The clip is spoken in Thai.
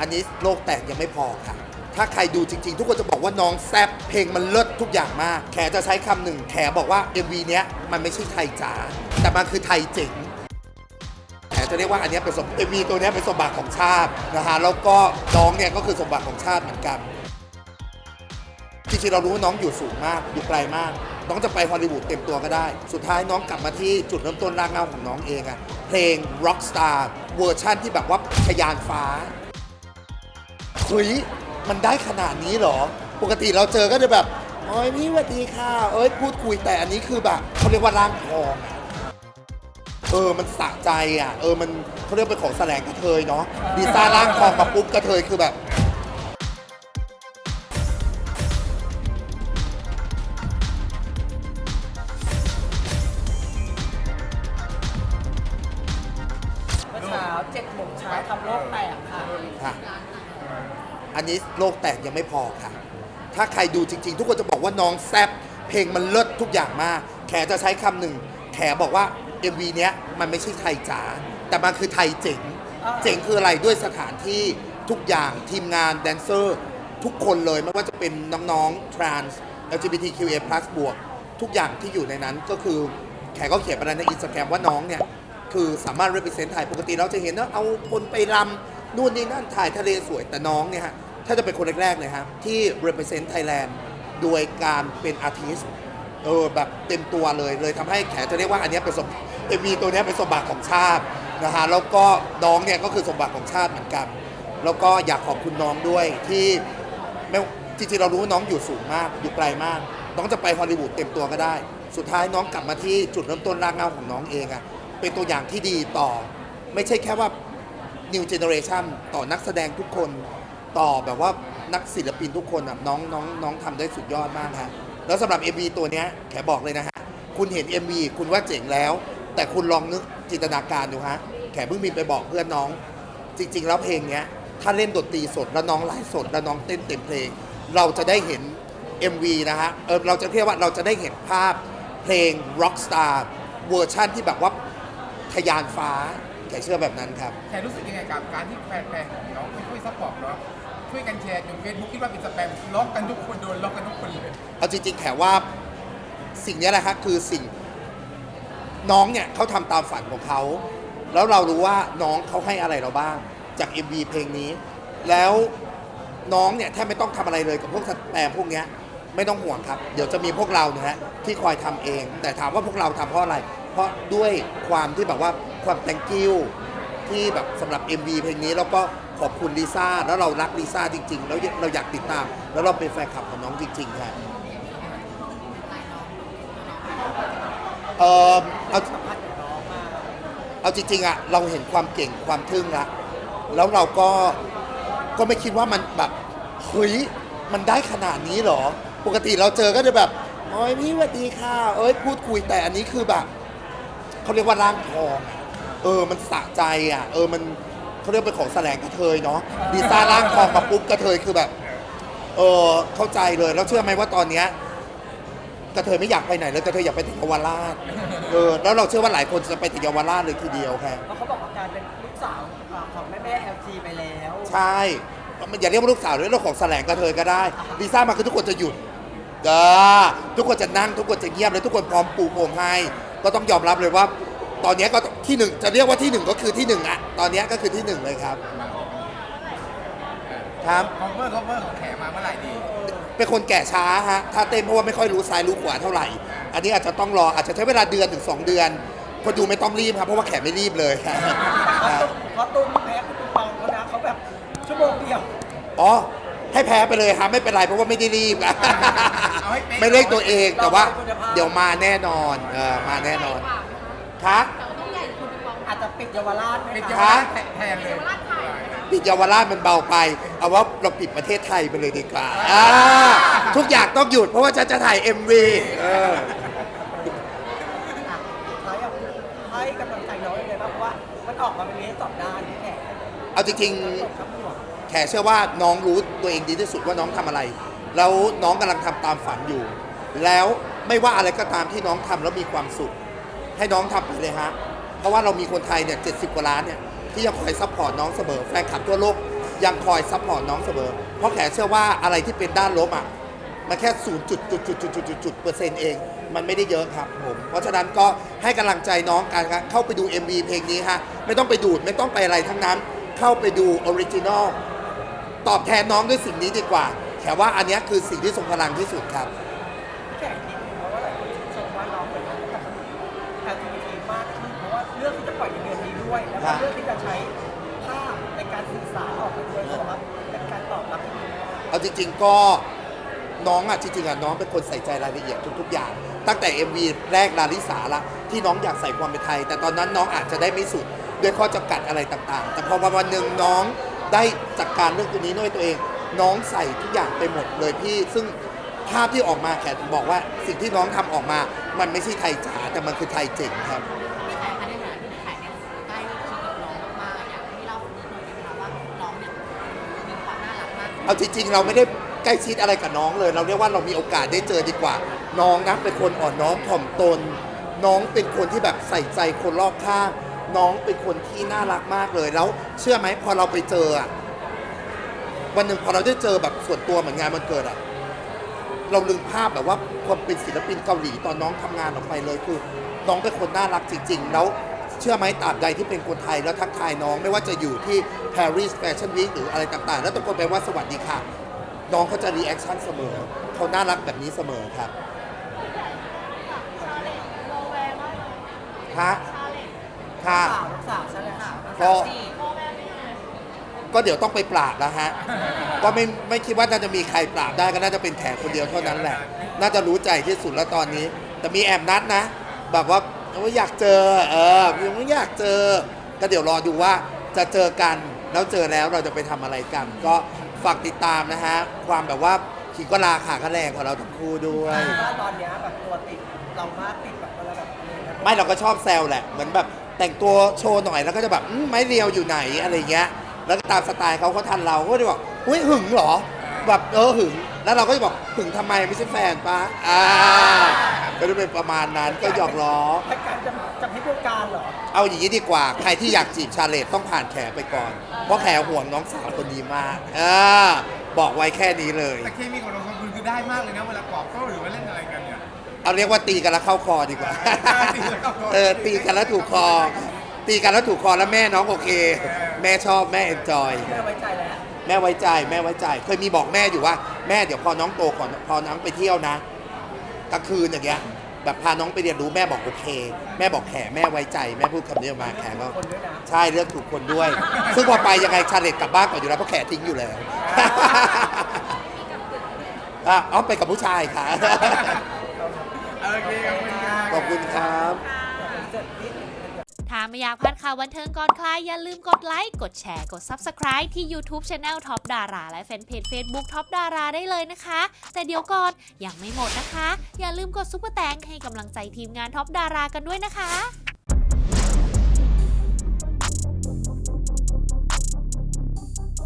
อันนี้โลกแตกยังไม่พอค่ะ ถ้าใครดูจริงๆ ทุกคนจะบอกว่าน้องแซบเพลงมันเลิศทุกอย่างมาก แขจะใช้คำหนึ่ง แขบอกว่า MV เนี้ยมันไม่ใช่ไทยจ๋าแต่มันคือไทยเจ๋งแขจะเรียกว่าอันเนี้ยเป็นสม MV ตัวเนี้ยเป็นสมบัติของชาตินะฮะแล้วก็น้องเนี่ยก็คือสมบัติของชาติเหมือนกันจริงๆเรารู้ว่าน้องอยู่สูงมากอยู่ไกลมาก น้องจะไปฮอลลีวูดเต็มตัวก็ได้ สุดท้ายน้องกลับมาที่จุดเริ่มต้นรากเหง้าของน้องเองอะเพลง Rockstar เวอร์ชั่นที่แบบว่าทะยานฟ้า เฮ้ยมันได้ขนาดนี้เหรอ ปกติเราเจอก็จะแบบโอ้ยพี่สวัสดีค่ะ เอ้ยพูดคุยแต่อันนี้คือแบบเขาเรียกว่าร่างทองอะเออมันสะใจอะ เออมันเขาเรียกเป็นของแสลงกระเทยเนาะดีซ่าร่างทองมาปุ๊บกระเทยคือแบบ อันนี้โลกแตกยังไม่พอค่ะ ถ้าใครดูจริง ๆ ทุกคนจะบอกว่าน้องแซบเพลงมันเลิศทุกอย่างมาก แขจะใช้คำหนึ่ง แขบอกว่า MV เนี้ยมันไม่ใช่ไทยจ๋าแต่มันคือไทยเจ๋ง เจ๋งคืออะไรด้วยสถานที่ทุกอย่างทีมงานแดนเซอร์ ทุกคนเลยไม่ว่าจะเป็นน้องๆ trans LGBTQA+ บวก ทุกอย่างที่อยู่ในนั้นก็คือแขก็เขียนไปในอินสตาแกรมว่าน้องเนี่ย คือสามารถ represent ไทยปกติเราจะเห็นว่าเอาคนไปรำนู่นนี่นั่นถ่ายทะเลสวยแต่น้องเนี่ยฮะ ถ้าจะเป็นคนแรกๆเลยครับที่ represent Thailand โดยการเป็น artist เออแบบเต็มตัวเลยเลยทำให้แขจะเรียกว่าอันเนี้ยเป็นสมเอ็มีตัวเนี้ยเป็นสมบัติของชาตินะฮะแล้วก็น้องเนี่ยก็คือสมบัติของชาติเหมือนกัน แล้วก็อยากขอบคุณน้องด้วยที่ไม่จริงๆเรารู้ว่าน้องอยู่สูงมากอยู่ไกลมาก น้องจะไปฮอลลีวูดเต็มตัวก็ได้ สุดท้ายน้องกลับมาที่จุดเริ่มต้นรากเหง้าของน้องเองอะเป็นตัวอย่างที่ดีต่อ ไม่ใช่แค่ว่า New Generation ต่อนักแสดงทุกคน ต่อแบบว่านักศิลปินทุกคนอะน้องน้องน้องทำได้สุดยอดมากฮะแล้วสำหรับ MV ตัวเนี้ยแขบอกเลยนะฮะ คุณเห็น MV คุณว่าเจ๋งแล้ว แต่คุณลองนึกจินตนาการดูฮะ แขเพิ่งมีไปบอกเพื่อนน้อง จริง ๆ แล้วเพลงเนี้ย ถ้าเล่นดนตรีสดแล้วน้องไลฟ์สดแล้วน้องเต้นเต็มเพลง เราจะได้เห็น MV นะฮะเออเราจะเรียกว่าเราจะได้เห็นภาพเพลง Rockstar เวอร์ชั่นที่แบบว่าทะยานฟ้าแขเชื่อแบบนั้นครับแค่รู้สึกยังไงกับการที่แฟนๆของน้องช่วยซัพพอร์ตเนาะ ช่วยกันแชร์จนเฟซบุ๊กคิดว่าเป็นสแปมล็อกกันทุกคนโดนล็อกกันทุกคนเลยเอาจริงๆแขว่าสิ่งเนี้ยแหละครับคือสิ่งน้องเนี่ยเขาทำตามฝันของเขา แล้วเรารู้ว่าน้องเขาให้อะไรเราบ้าง จาก MV เพลงนี้ แล้วน้องเนี่ยแทบไม่ต้องทำอะไรเลยกับพวกสแตมพวกเนี้ยไม่ต้องห่วงครับ เดี๋ยวจะมีพวกเรานะฮะที่คอยทำเอง แต่ถามว่าพวกเราทำเพราะอะไร เพราะด้วยความที่แบบว่าความ thank you ที่แบบสำหรับ MV เพลงนี้แล้วก็ ขอบคุณลิซ่าแล้วเรารักลิซ่าจริง ๆ แล้วเราอยากติดตาม แล้วเราเป็นแฟนคลับของน้องจริงๆครับเออเอาเอาจริงๆอะเราเห็นความเก่งความทึ่งละแล้วเราก็ก็ไม่คิดว่ามันแบบเฮ้ยมันได้ขนาดนี้หรอ ปกติเราเจอก็จะแบบโอ้ยพี่สวัสดีค่ะ เอ้ยพูดคุยแต่อันนี้คือแบบเขาเรียกว่าร่างทอง เออมันสะใจอะ เออมัน เขาเรียกเป็นของแสลงกระเทยเนาะดีซ่าร่างทองมาปุ๊บกระเทยคือแบบ เออเข้าใจเลยแล้วเชื่อไหมว่าตอนเนี้ยกระเทยไม่อยากไปไหนเลยกระเทยอยากไปถึงเยาวราชเออแล้วเราเชื่อว่าหลายคนจะไปถึงเยาวราชเลยทีเดียวค่ะเพราะเขาบอกว่าการเป็นลูกสาวอ่าของแม่แม่ LG ไปแล้วใช่มันอย่าเรียกว่าลูกสาวเลยเรื่องของแสลงกระเทยก็ได้ลิซ่ามาคือทุกคนจะหยุดเด้อทุกคนจะนั่งทุกคนจะเงียบเลยทุกคนพร้อมปลูกโผมให้ ก็ต้องยอมรับเลยว่า ตอนนี้ก็ ที่หนึ่งจะเรียกว่าที่หนึ่งก็คือที่หนึ่งอะตอนนี้ก็คือที่หนึ่งเลยครับ ครับ คอมเวอร์คอมเวอร์ของแขมาเมื่อไหร่ดี เป็นคนแก่ช้าฮะ ถ้าเต้นเพราะว่าไม่ค่อยรู้ซ้ายรู้ขวาเท่าไหร่ อันนี้อาจจะต้องรออาจจะใช้เวลาเดือนถึง 2 เดือนคนดูไม่ต้องรีบครับ เพราะว่าแขกไม่รีบเลยครับครับเพราะตุ้มแพ้คุณปองเขานะเขาแบบชั่วโมงเดียว อ๋อ ให้แพ้ไปเลยครับไม่เป็นไรเพราะว่าไม่ได้รีบ เอาให้เป๊ะ ไม่เล่นตัวเองแต่ว่าเราเป็นคุณภาพเดี๋ยวมาแน่นอนเออมาแน่นอนครับอาจจะ ปิดเยาวราชไหมเป็นคะเยาวราชแทนเลยปิดเยาวราชมันเบาไป เอาว่าเราปิดประเทศไทยไปเลยดีกว่าอ่าทุกอย่างต้องหยุดเพราะว่าจะจะถ่าย MV เอออะท้ายอยากให้กำลังใจน้องยังไงบ้างเพราะว่ามันออกมาเป็นเรื่องสองด้านที่แขกเอาจริงตๆกครับห่วงแขเชื่อว่าน้องรู้ตัวเองดีที่สุดว่าน้องทำอะไร แล้วน้องกำลังทำตามฝันอยู่ แล้วไม่ว่าอะไรก็ตามที่น้องทำแล้วมีความสุข ให้น้องทำไปเลยฮะ เพราะว่าเรามีคนไทยเนี่ยเจ็ดสิบกว่าล้านเนี่ยที่ยังคอยซัพพอร์ตน้องเสมอแฟนคลับทั่วโลกยังคอยซัพพอร์ตน้องเสมอ เพราะแขเชื่อว่าอะไรที่เป็นด้านลบอะมันแค่ศูนย์จุดจุดจุดจุดจุดจุดจุดเปอร์เซ็นต์เอง มันไม่ได้เยอะครับผมเพราะฉะนั้นก็ให้กำลังใจน้องกันครับเข้าไปดู MV เพลงนี้ฮะไม่ต้องไปดูดไม่ต้องไปอะไรทั้งนั้น เข้าไปดูออริจินอลตอบแทนน้องด้วยสิ่งนี้ดีกว่าแขว่าอันนี้คือสิ่งที่ทรงพลังที่สุดครับ ดือนนี้ด้วยแล้วครัก็บเรื่องที่จะใช้ภาพในการสื่อสารออกไปด้วยเพราะว่าเป็นการตอบรับที่ดีมากเอาจริง ๆ ก็น้องอะจริงๆอะน้องเป็นคนใส่ใจรายละเอียดทุก ๆ อย่าง ตั้งแต่ MV แรกลาลิสาละที่น้องอยากใส่ความเป็นไทย แต่ตอนนั้นน้องอาจจะได้ไม่สุดด้วยข้อจำกัดอะไรต่างๆ แต่พอวันวันหนึ่งน้องได้จัดการเรื่องตัวนี้ด้วยตัวเอง น้องใส่ทุกอย่างไปหมดเลยพี่ซึ่งภาพที่ออกมาแขกบอกว่าสิ่งที่น้องทำออกมา มันไม่ใช่ไทยจ๋าแต่มันคือไทยเจ๋งครับ เอาจริงๆเราไม่ได้ใกล้ชิดอะไรกับน้องเลย เราเรียกว่าเรามีโอกาสได้เจอดีกว่า น้องนะเป็นคนอ่อนน้อมถ่อมตน น้องเป็นคนที่แบบใส่ใจคนรอบข้างน้องเป็นคนที่น่ารักมากเลยแล้วเชื่อไหมพอเราไปเจออะวันหนึ่งพอเราได้เจอแบบส่วนตัวเหมือนงานมันเกิดอะเราลืมภาพแบบว่าความเป็นศิลปินเกาหลีตอนน้องทำงานออกไปเลยคือ น้องเป็นคนน่ารักจริง ๆ แล้ว เชื่อไหมตราบใดที่เป็นคนไทยแล้วทักทายน้องไม่ว่าจะอยู่ที่ Paris Fashion Week หรืออะไรต่างๆ แล้วตะโกนไปว่าสวัสดีค่ะ น้องเขาจะรีแอคชั่นเสมอ เขาน่ารักแบบนี้เสมอครับฮะค่ะสาวลูกสาวใช่ไหมคะก็ก็เดี๋ยวต้องไปปราบแล้วฮะ ก็ไม่ไม่คิดว่าน่าจะมีใครปราบได้ก็น่าจะเป็นแขกคนเดียวเท่านั้นแหละ น่าจะรู้ใจที่สุดแล้วตอนนี้ แต่มีแอบนัดนะ แบบว่า ว่าอยากเจอเออยังไม่อยากเจอก็เดี๋ยวรอดูว่าจะเจอกันแล้วเจอแล้วเราจะไปทำอะไรกัน ก็ฝากติดตามนะฮะความแบบว่าขีก็ลาขาก็แรงของเราทั้งคู่ด้วย ว่าตอนเนี้ยแบบตัวติดเรามากติดแบบอะไรแบบนี้นะไม่เราก็ชอบแซวแหละ เหมือนแบบแต่งตัวโชว์หน่อยแล้วก็จะแบบอื้อไม้เรียวอยู่ไหนอะไรเงี้ย แล้วก็ตามสไตล์เขาเขาทันเราก็จะบอกอุ้ยหึงเหรอ แบบเออหึง แล้วเราก็จะบอกหึงทำไมไม่ใช่แฟนปะอ่าก็จะเป็นประมาณนั้นก็หยอกล้อถ้าการจะจะพิจารการเหรอ เอาอย่างนี้ดีกว่า ใครที่อยากจีบชาเลตต้องผ่านแขไปก่อน เพราะแขห่วงน้องสาวคนนี้มากอ่าบอกไว้แค่นี้เลย แต่เคมีของเราสองคนคือได้มากเลยนะเวลาตอบโต้หรือว่าเล่นอะไรกันเนี่ย เอาเรียกว่าตีกันแล้วเข้าคอดีกว่าตีกันแล้วเข้าคอเออตีกันแล้วถูกคอ ตีกันแล้วถูกคอแล้วแม่น้องโอเค แม่ชอบแม่เอนจอยไม่ไว้ใจแล้ว แม่ไว้ใจแม่ไว้ใจ เคยมีบอกแม่อยู่ว่าแม่เดี๋ยวพอน้องโตก่อนพอน้องไปเที่ยวนะกลางคืนอย่างเงี้ยแบบพาน้องไปเรียนรู้แม่บอกโอเค แม่บอกแขแม่ไว้ใจ แม่พูดคำนี้ออกมาแขก็คนด้วยนะใช่เลือกถูกคนด้วย ซึ่งพอไปยังไงชาเลตกลับบ้านก่อนอยู่แล้วเพราะแขทิ้งอยู่แล้วอะเอาไปกับผู้ชายค่ะโอเคขอบคุณค่ะขอบคุณครับถ้า ไม่อยากพลาดข่าวบันเทิงก่อนใครอย่าลืมกดไลค์ กดแชร์ กด Subscribe ที่ YouTube Channel Top ดาราและแฟนเพจ Facebook Top ดาราได้เลยนะคะ แต่เดี๋ยวก่อนยังไม่หมดนะคะ อย่าลืมกดซุปเปอร์แตงให้กำลังใจทีมงาน Top ดารากันด้วยนะคะ